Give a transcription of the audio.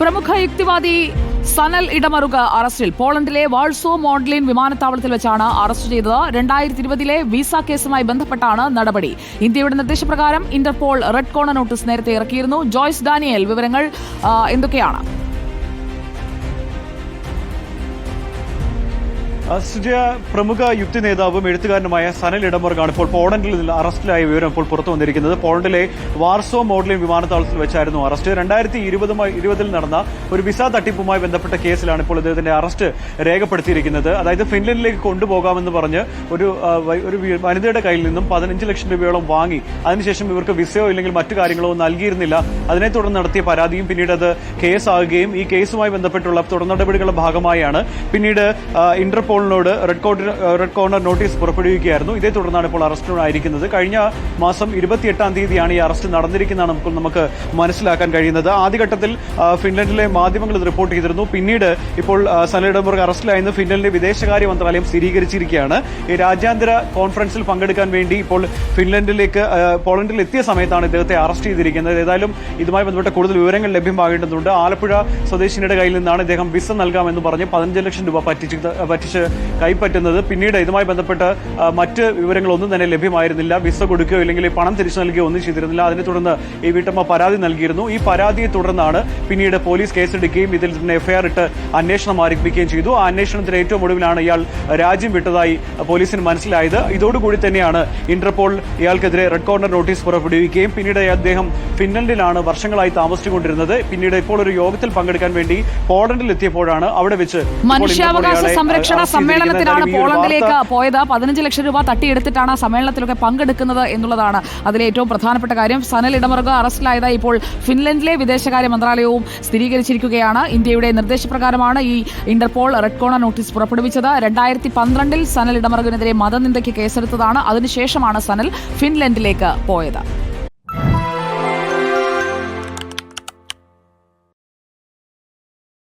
പ്രമുഖ യുക്തിവാദി സനൽ ഇടമറുക അറസ്റ്റിൽ. പോളണ്ടിലെ വാൾസോ മോഡ്ലിൻ വിമാനത്താവളത്തിൽ വെച്ചാണ് അറസ്റ്റ് ചെയ്തത്. രണ്ടായിരത്തി ഇരുപതിലെ വിസ കേസുമായി ബന്ധപ്പെട്ടാണ് നടപടി. ഇന്ത്യയുടെ നിർദ്ദേശപ്രകാരം ഇന്റർപോൾ റെഡ് കോർണർ നോട്ടീസ് നേരത്തെ ഇറക്കിയിരുന്നു. ജോയ്സ് ഡാനിയൽ വിവരങ്ങൾ എന്തൊക്കെയാണ്? സുജയ പ്രമുഖ യുക്തി നേതാവും എഴുത്തുകാരനുമായ സനൽ ഇടമുറകാണ് ഇപ്പോൾ പോളണ്ടിൽ നിന്ന് അറസ്റ്റിലായ വിവരം ഇപ്പോൾ പുറത്തു വന്നിരിക്കുന്നത്. പോളണ്ടിലെ വാർസോ മോഡലിൻ വിമാനത്താവളത്തിൽ വെച്ചായിരുന്നു അറസ്റ്റ്. രണ്ടായിരത്തി ഇരുപതുമായി ഇരുപതിൽ നടന്ന ഒരു വിസ തട്ടിപ്പുമായി ബന്ധപ്പെട്ട കേസിലാണ് ഇപ്പോൾ ഇദ്ദേഹത്തിന്റെ അറസ്റ്റ് രേഖപ്പെടുത്തിയിരിക്കുന്നത്. അതായത് ഫിൻലൻഡിലേക്ക് കൊണ്ടുപോകാമെന്ന് പറഞ്ഞ് ഒരു ഒരു വനിതയുടെ കയ്യിൽ നിന്നും പതിനഞ്ച് ലക്ഷം രൂപയോളം വാങ്ങി. അതിനുശേഷം ഇവർക്ക് വിസയോ ഇല്ലെങ്കിൽ മറ്റു കാര്യങ്ങളോ നൽകിയിരുന്നില്ല. അതിനെ തുടർന്ന് നടത്തിയ പരാതിയും പിന്നീട് അത് കേസാകുകയും ഈ കേസുമായി ബന്ധപ്പെട്ടുള്ള തുടർ നടപടികളുടെ ഭാഗമായാണ്. പിന്നീട് ആ, ഇന്റർപോളിനോട് red corner red corner notice പുറപ്പെടുവിക്കുകയായിരുന്നു. ഇതേ തുടർന്നാണ് ഇപ്പോൾ അറസ്റ്റിലായിരിക്കുന്നത് കഴിഞ്ഞ മാസം ഇരുപത്തിയെട്ടാം തീയതിയാണ് ഈ അറസ്റ്റ് നടന്നിരിക്കുന്നതാണ് നമുക്ക് നമുക്ക് മനസ്സിലാക്കാൻ കഴിയുന്നത്. ആദ്യഘട്ടത്തിൽ ഫിൻലൻഡിലെ മാധ്യമങ്ങൾ ഇത് റിപ്പോർട്ട് ചെയ്തിരുന്നു. പിന്നീട് ഇപ്പോൾ ആ, സനലിഡംബർഗ് അറസ്റ്റിലായെന്ന് ഫിൻലൻഡിലെ വിദേശകാര്യ മന്ത്രാലയം സ്ഥിരീകരിച്ചിരിക്കുകയാണ്. ഈ രാജ്യാന്തര കോൺഫറൻസിൽ പങ്കെടുക്കാൻ വേണ്ടി ഇപ്പോൾ ഫിൻലൻഡിലേക്ക് പോളണ്ടിൽ എത്തിയ സമയത്താണ് ഇദ്ദേഹത്തെ അറസ്റ്റ് ചെയ്തിരിക്കുന്നത്. ഏതായാലും ഇതുമായി ബന്ധപ്പെട്ട കൂടുതൽ വിവരങ്ങൾ ലഭ്യമാകേണ്ടതുണ്ട്. ആലപ്പുഴ സ്വദേശിനിയുടെ കയ്യിൽ നിന്നാണ് ഇദ്ദേഹം വിസ നൽകാമെന്ന് പറഞ്ഞ് പതിനഞ്ച് ലക്ഷം രൂപ പറ്റിച്ച് പറ്റിച്ച് കൈപ്പറ്റുന്നത്. പിന്നീട് ഇതുമായി ബന്ധപ്പെട്ട് മറ്റ് വിവരങ്ങളൊന്നും തന്നെ ലഭ്യമായിരുന്നില്ല. വിസ കൊടുക്കുകയോ ഇല്ലെങ്കിൽ പണം തിരിച്ചു നൽകുകയോ ഒന്നും ചെയ്തിരുന്നില്ല. അതിനെ തുടർന്ന് ഈ വീട്ടമ്മ പരാതി നൽകിയിരുന്നു. ഈ പരാതിയെ തുടർന്നാണ് പിന്നീട് പോലീസ് കേസെടുക്കുകയും ഇതിൽ തന്നെ എഫ്ഐആർ ഇട്ട് അന്വേഷണം ആരംഭിക്കുകയും ചെയ്തു. ആ അന്വേഷണത്തിന് ഏറ്റവും ഒടുവിലാണ് ഇയാൾ രാജ്യം വിട്ടതായി പോലീസിന് മനസ്സിലായത്. ഇതോടുകൂടി തന്നെയാണ് ഇന്റർപോൾ ഇയാൾക്കെതിരെ റെഡ് കോർണർ നോട്ടീസ് പുറപ്പെടുവിക്കുകയും പിന്നീട് അദ്ദേഹം ഫിൻലൻഡിലാണ് വർഷങ്ങളായി താമസിച്ചുകൊണ്ടിരുന്നത്. പിന്നീട് ഇപ്പോൾ ഒരു യോഗത്തിൽ പങ്കെടുക്കാൻ വേണ്ടി പോളണ്ടിൽ എത്തിയപ്പോഴാണ് അവിടെ വെച്ച് മനുഷ്യാവകാശ സംരക്ഷണ. സമ്മേളനത്തിനാണ് പോളണ്ടിലേക്ക് പോയത്. പതിനഞ്ച് ലക്ഷം രൂപ തട്ടിയെടുത്തിട്ടാണ് സമ്മേളനത്തിലൊക്കെ പങ്കെടുക്കുന്നത് എന്നുള്ളതാണ് അതിലെ ഏറ്റവും പ്രധാനപ്പെട്ട കാര്യം. സനൽ ഇടമറുക അറസ്റ്റിലായതായി ഇപ്പോൾ ഫിൻലൻഡിലെ വിദേശകാര്യ മന്ത്രാലയവും സ്ഥിരീകരിച്ചിരിക്കുകയാണ്. ഇന്ത്യയുടെ നിർദ്ദേശപ്രകാരമാണ് ഈ ഇന്റർപോൾ റെഡ് കോണർ നോട്ടീസ് പുറപ്പെടുവിച്ചത്. രണ്ടായിരത്തി പന്ത്രണ്ടിൽ സനൽ ഇടമറുകിനെതിരെ മതനിന്ദയ്ക്ക് കേസെടുത്തതാണ്. അതിനുശേഷമാണ് സനൽ ഫിൻലൻഡിലേക്ക് പോയത്.